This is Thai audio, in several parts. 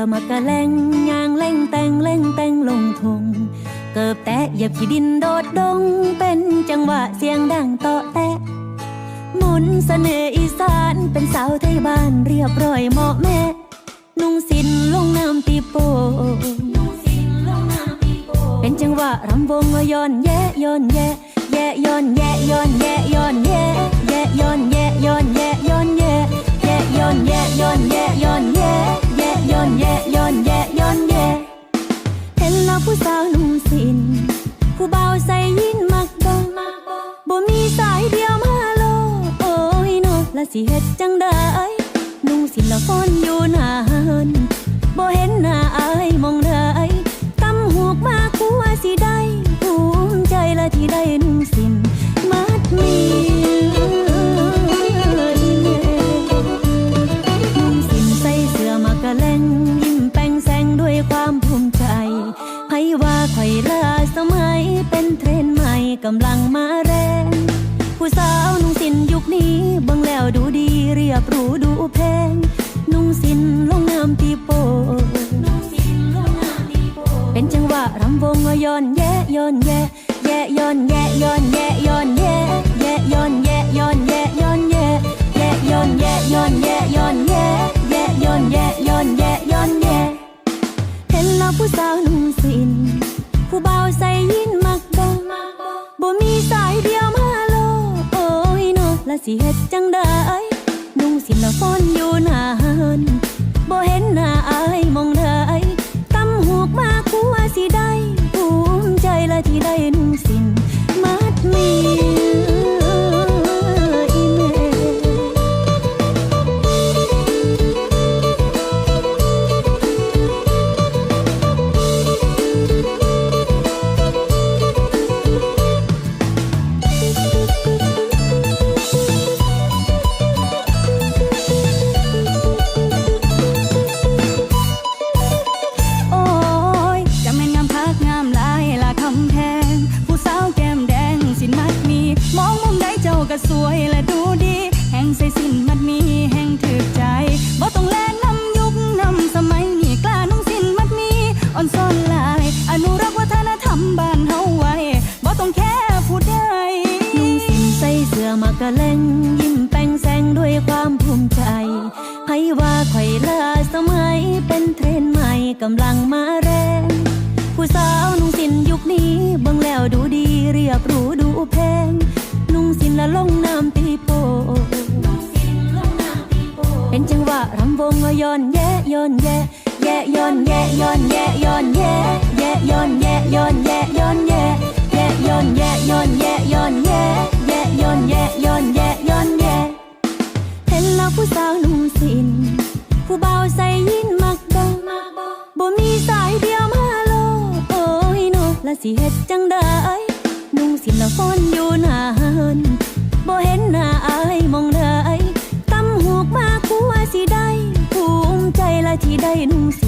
อมากะแลงยางเล่งแตงเล่งแตงลงทง เกิบแตะเหยียบขี้ดินโดดดง เป็นจังหวะเสียงดังโตะแตะหมุนเสน่ห์อีสานเป็นสาวไทยบ้านเรียบร้อยเหมาะแม่ นุ่งสินลงน้ำตีโปเป็นจังหวะรำวงย้อนแยะย้อนแยะแยะย้อนแยะย้อนแยะย้อนแยะแยะย้อนแยะย้อนแยะย้อนแยะแยะย้อนแยะย้อนแยะย้อนแยะแย เรียบหรูดูแพงนุ่งสินลงน้ำตีโปเป็นจังหวะรำวงย้อนแยะย้อนแยะแยะย้อนแยะย้อนแยะย้อนแยะแยะย้อนแยะย้อนแยะย้อนแยะแยะย้อนแยะย้อนแยะย้อนแยะแยะย้อนแยะย้อนแยะย้อนแยะเห็นแล้วผู้สาวนุ่งสิน ผู้เบาใส่ยินมักบ่บ่มีสายเดียวมาโลโอ้ยเนอละสิเฮ็ดจังได้ ละฟอนอยู่นานบ่เห็นหน้าอายมองได้ตำหูกมากูว่าสิได้ภูมิใจละที่ได้นุ่ง กะแลงยิ้มแป้งแสงด้วยความภูมิใจไผว่าข่ลาสมัยเป็นเทรนใหม่กำลังมาแรง ผู้สาวนุ่งสินยุคนี้บิ่งแล้วดูดีเรียบรู้ดูแพง นุ่งสินละลงน้ำตีโปเป็นจังหวะรำวงย้อนแยะย้อนแยะแยะย้อนแยะย้อนแยะย้อนแยะแยะย้อนแยะย้อนแยะย้อนแยะแยะย้อนแยะย้อนแยะย้อนแยะแยะย้อนแยะ ย้อนแยะย้อนแยะเห็นแล้วผู้สาวนุ่งสิน ผู้เบาใส่ยินมักบ่บ่มีสายเดียวมาโลโอ้ยเนละสิเฮ็ดจังได้นุ่งสินละฟอนอยู่นานบ่เห็นหน้าอายมองได้ตำหูกมากูว่าสิได้ภูมิใจละที่ได้นุ่งสิ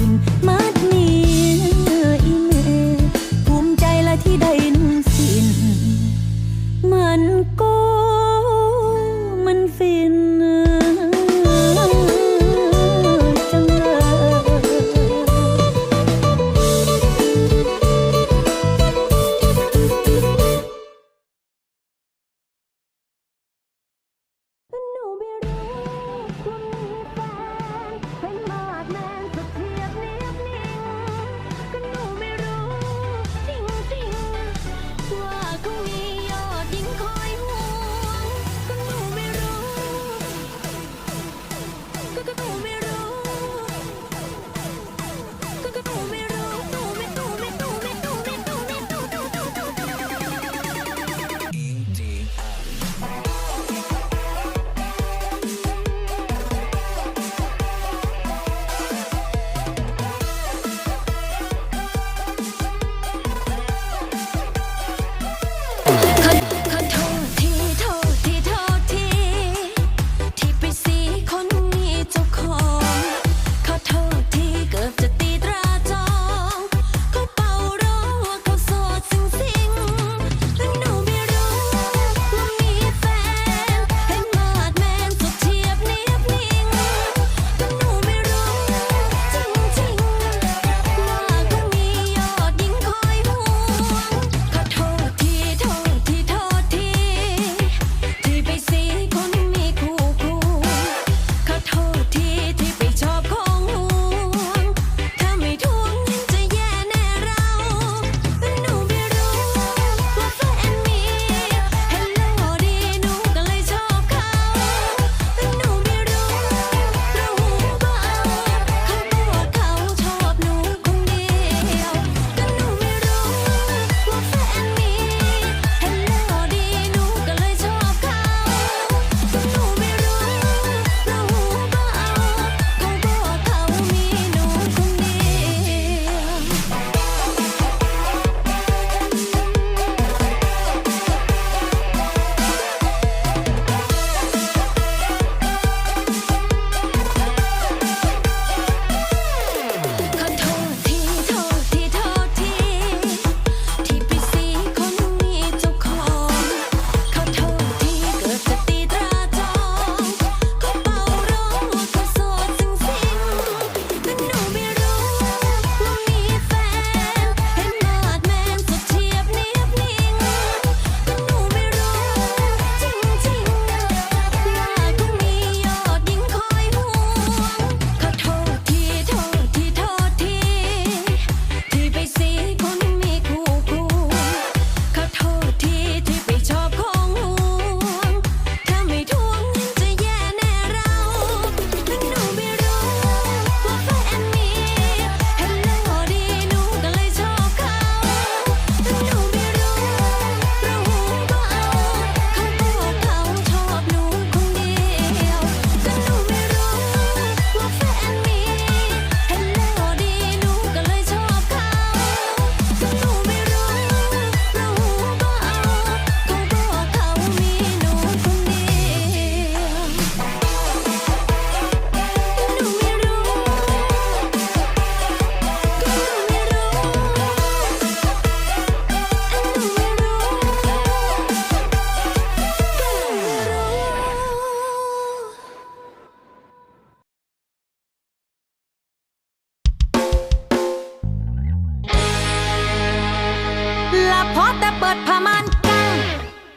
แต่เปิดผ้าม่านกัง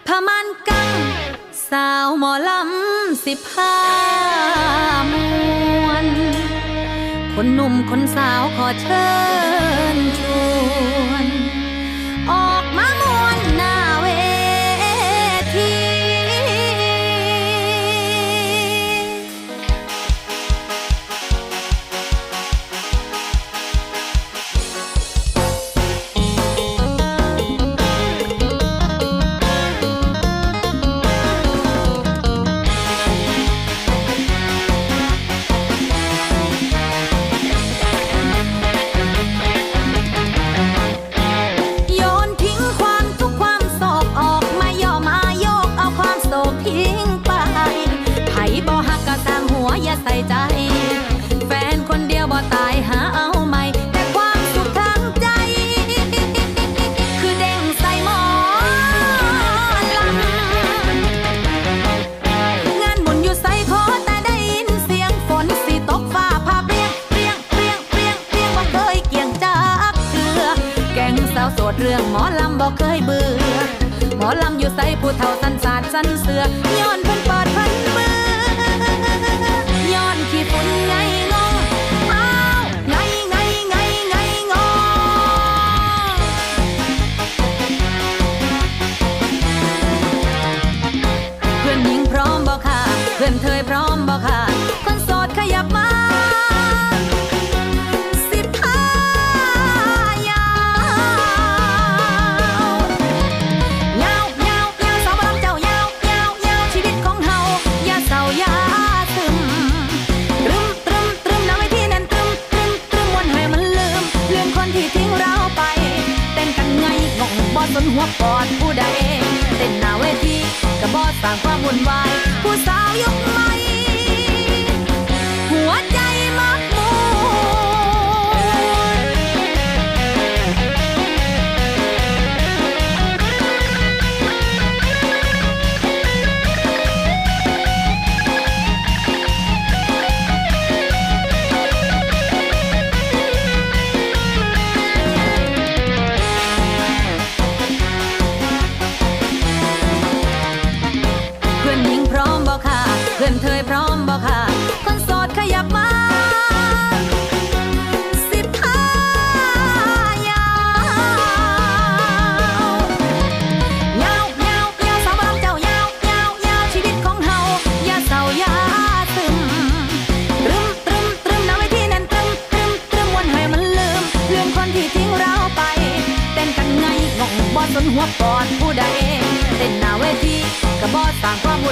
ผ้าม่านกัง สาวหมอลำสิผ้ามวน คนหนุ่มคนสาวขอเชิญ sân sương วทีกระบอสร้างความวุ่นวาย ผู้สาวยกไม้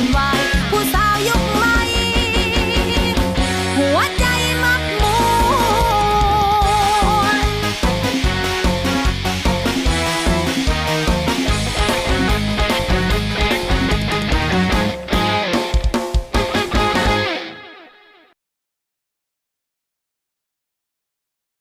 formar.